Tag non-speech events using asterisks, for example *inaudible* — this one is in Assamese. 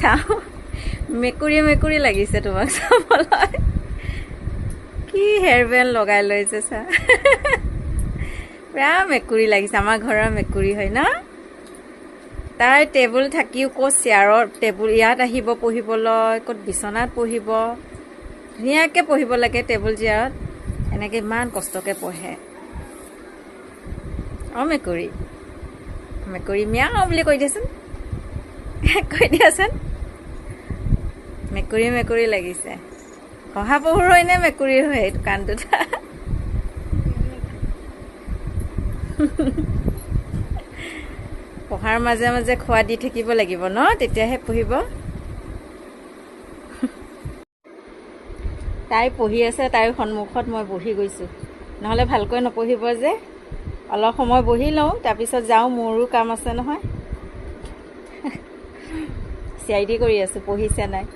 চাওঁ। মেকুৰী মেকুৰী লাগিছে তোমাক চাবলৈ। কি হেয়াৰ বেণ্ড লগাই লৈছে চা। পুৰা মেকুৰী লাগিছে আমাৰ ঘৰৰ মেকুৰী হয় ন? তাই টেবুল থাকিও ক'ত চেয়াৰৰ টেবুল ইয়াত আহিব পঢ়িবলৈ ক'ত বিচনাত পঢ়িব? ধুনীয়াকৈ পঢ়িব লাগে টেবুল চেয়াৰত। এনেকৈ ইমান কষ্টকৈ পঢ়ে। অঁ মেকুৰী। মেকুৰী মিয়াও বুলি কৈ দিয়াচোন। *laughs* কৈ দিয়াচোন। মেকুৰী মেকুৰী লাগিছে। শহাপহুৰ হয় নে মেকুৰীৰ হয় এইটো কাণটোত। *laughs* পঢ়াৰ মাজে মাজে খোৱা দি থাকিব লাগিব ন? তেতিয়াহে পঢ়িব। *laughs* তাই পঢ়ি আছে তাইৰ সন্মুখত মই বহি গৈছোঁ। নহ'লে ভালকৈ নপঢ়িব যে। অলপ সময় বহি লওঁ তাৰপিছত যাওঁ মোৰো কাম আছে নহয়। চি আই ডি কৰি আছোঁ পঢ়িছে নাই?